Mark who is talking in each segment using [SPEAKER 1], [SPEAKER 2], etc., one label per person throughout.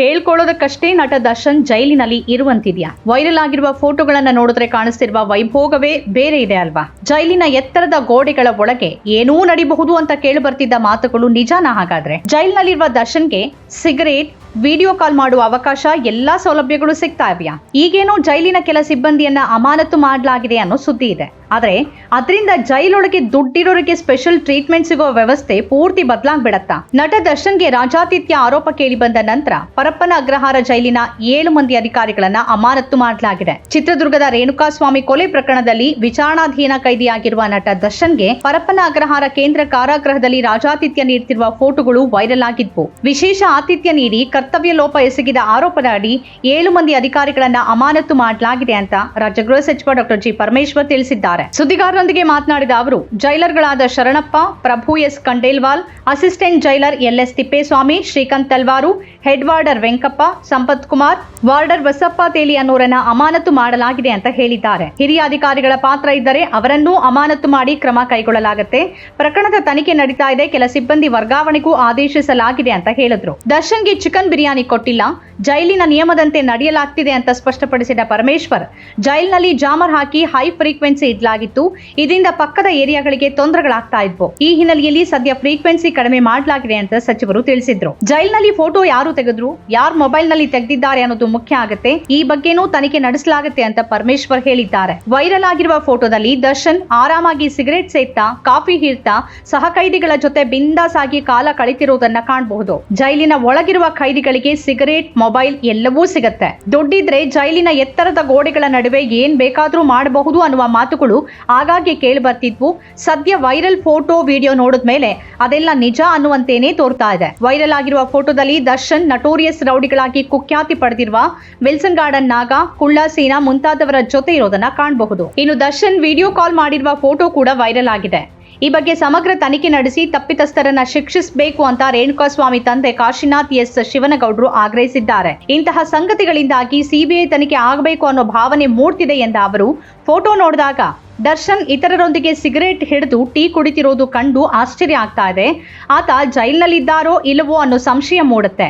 [SPEAKER 1] ಹೇಳ್ಕೊಳ್ಳೋದಕ್ಕಷ್ಟೇ ನಟ ದರ್ಶನ್ ಜೈಲಿನಲ್ಲಿ ಇರುವಂತಿದ್ಯಾ? ವೈರಲ್ ಆಗಿರುವ ಫೋಟೋಗಳನ್ನ ನೋಡಿದ್ರೆ ಕಾಣಿಸ್ತಿರುವ ವೈಭೋಗವೇ ಬೇರೆ ಇದೆ ಅಲ್ವಾ? ಜೈಲಿನ ಎತ್ತರದ ಗೋಡೆಗಳ ಒಳಗೆ ಏನೂ ನಡಿಬಹುದು ಅಂತ ಕೇಳಿ ಬರ್ತಿದ್ದ ಮಾತುಗಳು ನಿಜಾನ ಹಾಗಾದ್ರೆ? ಜೈಲಿನಲ್ಲಿರುವ ದರ್ಶನ್ಗೆ ಸಿಗರೇಟ್, ವಿಡಿಯೋ ಕಾಲ್ ಮಾಡುವ ಅವಕಾಶ ಎಲ್ಲಾ ಸೌಲಭ್ಯಗಳು ಸಿಗ್ತಾ ಇವ್ಯಾ ಈಗೇನೋ ಜೈಲಿನ ಕೆಲ ಸಿಬ್ಬಂದಿಯನ್ನ ಅಮಾನತು ಮಾಡಲಾಗಿದೆ ಅನ್ನೋ ಸುದ್ದಿ ಇದೆ. ಆದ್ರೆ ಅದರಿಂದ ಜೈಲೊಳಗೆ ದುಡ್ಡಿರೋರಿಗೆ ಸ್ಪೆಷಲ್ ಟ್ರೀಟ್ಮೆಂಟ್ ಸಿಗೋ ವ್ಯವಸ್ಥೆ ಪೂರ್ತಿ ಬದಲಾಗ್ಬಿಡತ್ತಾ? ನಟ ದರ್ಶನ್ಗೆ ರಾಜಾತಿಥ್ಯ ಆರೋಪ ಕೇಳಿ ಬಂದ ನಂತರ ಪರಪ್ಪನ ಅಗ್ರಹಾರ ಜೈಲಿನ ಏಳು ಮಂದಿ ಅಧಿಕಾರಿಗಳನ್ನ ಅಮಾನತ್ತು ಮಾಡಲಾಗಿದೆ. ಚಿತ್ರದುರ್ಗದ ರೇಣುಕಾಸ್ವಾಮಿ ಕೊಲೆ ಪ್ರಕರಣದಲ್ಲಿ ವಿಚಾರಣಾಧೀನ ಕೈದಿಯಾಗಿರುವ ನಟ ದರ್ಶನ್ಗೆ ಪರಪ್ಪನ ಅಗ್ರಹಾರ ಕೇಂದ್ರ ಕಾರಾಗೃಹದಲ್ಲಿ ರಾಜಾತಿಥ್ಯ ನೀಡುತ್ತಿರುವ ಫೋಟೋಗಳು ವೈರಲ್ ಆಗಿದ್ವು. ವಿಶೇಷ ಆತಿಥ್ಯ ನೀಡಿ ಕರ್ತವ್ಯ ಲೋಪ ಎಸಗಿದ ಆರೋಪದ ಅಡಿ ಏಳು ಮಂದಿ ಅಧಿಕಾರಿಗಳನ್ನ ಅಮಾನತ್ತು ಮಾಡಲಾಗಿದೆ ಅಂತ ರಾಜ್ಯ ಗೃಹ ಸಚಿವ ಡಾಕ್ಟರ್ ಜಿ ಪರಮೇಶ್ವರ್ ತಿಳಿಸಿದ್ದಾರೆ. ಸುದ್ದಿಗಾರರೊಂದಿಗೆ ಮಾತನಾಡಿದ ಅವರು, ಜೈಲರ್ಗಳಾದ Sharanappa, Prabhu S Khandelwal, assistant jailer L S Thippeswamy, Srikanth Talwar head warder Venkappa, Sampath Kumar, warder Basappa Teli ಅನ್ನೋರನ್ನ ಅಮಾನತು ಮಾಡಲಾಗಿದೆ ಅಂತ ಹೇಳಿದ್ದಾರೆ. ಹಿರಿಯ ಅಧಿಕಾರಿಗಳ ಪಾತ್ರ ಇದ್ದರೆ ಅವರನ್ನೂ ಅಮಾನತು ಮಾಡಿ ಕ್ರಮ ಕೈಗೊಳ್ಳಲಾಗುತ್ತೆ. ಪ್ರಕರಣದ ತನಿಖೆ ನಡೀತಾ ಇದೆ. ಕೆಲ ಸಿಬ್ಬಂದಿ ವರ್ಗಾವಣೆಗೂ ಆದೇಶಿಸಲಾಗಿದೆ ಅಂತ ಹೇಳಿದ್ರು. ದರ್ಶನ್ಗೆ ಚಿಕನ್ ಬಿರಿಯಾನಿ ಕೊಟ್ಟಿಲ್ಲ. ಜೈಲಿನ ನಿಯಮದಂತೆ ನಡೆಯಲಾಗ್ತಿದೆ ಅಂತ ಸ್ಪಷ್ಟಪಡಿಸಿದ ಪರಮೇಶ್ವರ್, ಜೈಲಿನಲ್ಲಿ ಜಾಮರ್ ಹಾಕಿ ಹೈ ಫ್ರೀಕ್ವೆನ್ಸಿ ಇಡಲಾಗಿತ್ತು ಇದರಿಂದ ಪಕ್ಕದ ಏರಿಯಾಗಳಿಗೆ ತೊಂದರೆಗಳಾಗ್ತಾ ಇದ್ವು. ಈ ಹಿನ್ನೆಲೆಯಲ್ಲಿ ಸದ್ಯ ಫ್ರೀಕ್ವೆನ್ಸಿ ಕಡಿಮೆ ಮಾಡಲಾಗಿದೆ ಅಂತ ಸಚಿವರು ತಿಳಿಸಿದ್ರು. ಜೈಲ್ನಲ್ಲಿ ಫೋಟೋ ಯಾರು ತೆಗೆದ್ರು, ಯಾರ್ ಮೊಬೈಲ್ನಲ್ಲಿ ತೆಗೆದಿದ್ದಾರೆ ಅನ್ನೋದು ಮುಖ್ಯ ಆಗುತ್ತೆ. ಈ ಬಗ್ಗೆನೂ ತನಿಖೆ ನಡೆಸಲಾಗುತ್ತೆ ಅಂತ ಪರಮೇಶ್ವರ್ ಹೇಳಿದ್ದಾರೆ. ವೈರಲ್ ಆಗಿರುವ ಫೋಟೋದಲ್ಲಿ ದರ್ಶನ್ ಆರಾಮಾಗಿ ಸಿಗರೇಟ್ ಸೇರ್ತಾ ಕಾಫಿ ಹೀರ್ತಾ ಸಹ ಕೈದಿಗಳ ಜೊತೆ ಬಿಂದಾಸ್ ಆಗಿ ಕಾಲ ಕಳಿತಿರುವುದನ್ನ ಕಾಣಬಹುದು. ಜೈಲಿನ ಒಳಗಿರುವ ಕೈದಿಗಳಿಗೆ ಸಿಗರೇಟ್ ಮೊಬೈಲ್ ಎಲ್ಲವೂ ಸಿಗತ್ತೆ. ದುಡ್ಡಿದ್ರೆ ಜೈಲಿನ ಎತ್ತರದ ಗೋಡೆಗಳ ನಡುವೆ ಏನ್ ಬೇಕಾದ್ರೂ ಮಾಡಬಹುದು ಅನ್ನುವ ಮಾತುಗಳು ಆಗಾಗ್ಗೆ ಕೇಳಿ ಬರ್ತಿದ್ವು ಸದ್ಯ ವೈರಲ್ ಫೋಟೋ ವಿಡಿಯೋ ನೋಡಿದ್ಮೇಲೆ ಅದೆಲ್ಲ ನಿಜ ಅನ್ನುವಂತೇನೆ ತೋರ್ತಾ ಇದೆ. ವೈರಲ್ ಆಗಿರುವ ಫೋಟೋದಲ್ಲಿ ದರ್ಶನ್, ನಟೋರಿಯಸ್ ರೌಡಿಗಳಾಗಿ ಕುಖ್ಯಾತಿ ಪಡೆದಿರುವ ವಿಲ್ಸನ್ ಗಾರ್ಡನ್ ನಾಗ, ಕುಳ್ಳ, ಸೀನಾ ಮುಂತಾದವರ ಜೊತೆ ಇರೋದನ್ನ ಕಾಣಬಹುದು. ಇನ್ನು ದರ್ಶನ್ ವಿಡಿಯೋ ಕಾಲ್ ಮಾಡಿರುವ ಫೋಟೋ ಕೂಡ ವೈರಲ್ ಆಗಿದೆ. ಈ ಬಗ್ಗೆ ಸಮಗ್ರ ತನಿಖೆ ನಡೆಸಿ ತಪ್ಪಿತಸ್ಥರನ್ನ ಶಿಕ್ಷಿಸಬೇಕು ಅಂತ ರೇಣುಕಾಸ್ವಾಮಿ ತಂದೆ ಕಾಶಿನಾಥ್ ಎಸ್ ಶಿವನಗೌಡರು ಆಗ್ರಹಿಸಿದ್ದಾರೆ. ಇಂತಹ ಸಂಗತಿಗಳಿಂದಾಗಿ ಸಿಬಿಐ ತನಿಖೆ ಆಗಬೇಕು ಅನ್ನೋ ಭಾವನೆ ಮೂಡ್ತಿದೆ ಎಂದ ಅವರು, ಫೋಟೋ ನೋಡಿದಾಗ ದರ್ಶನ್ ಇತರರೊಂದಿಗೆ ಸಿಗರೇಟ್ ಹಿಡಿದು ಟೀ ಕುಡಿತಿರೋದು ಕಂಡು ಆಶ್ಚರ್ಯ ಆಗ್ತಾ ಇದೆ. ಆತ ಜೈಲ್ನಲ್ಲಿದ್ದಾರೋ ಇಲ್ಲವೋ ಅನ್ನೋ ಸಂಶಯ ಮೂಡುತ್ತೆ.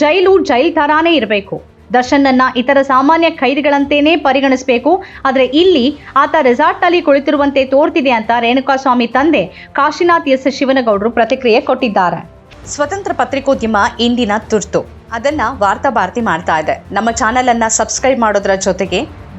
[SPEAKER 1] ಜೈಲು ಜೈಲ್ ಥರಾನೇ ಇರಬೇಕು. ದರ್ಶನ್ನನ್ನ ಇತರ ಸಾಮಾನ್ಯ ಖೈದಿಗಳಂತೇನೆ ಪರಿಗಣಿಸಬೇಕು. ಆದರೆ ಇಲ್ಲಿ ಆತ ರೆಸಾರ್ಟ್ನಲ್ಲಿ ಕುಳಿತಿರುವಂತೆ ತೋರ್ತಿದೆ ಅಂತ ರೇಣುಕಾಸ್ವಾಮಿ ತಂದೆ ಕಾಶಿನಾಥ್ ಎಸ್ ಶಿವನಗೌಡರು ಪ್ರತಿಕ್ರಿಯೆ ಕೊಟ್ಟಿದ್ದಾರೆ. ಸ್ವತಂತ್ರ ಪತ್ರಿಕೋದ್ಯಮ ಇಂದಿನ ತುರ್ತು. ಅದನ್ನ ವಾರ್ತಾ ಭಾರತಿ ಮಾಡ್ತಾ ಇದೆ. ನಮ್ಮ ಚಾನೆಲ್ ಅನ್ನ ಸಬ್ಸ್ಕ್ರೈಬ್ ಮಾಡೋದ್ರ ಜೊತೆಗೆ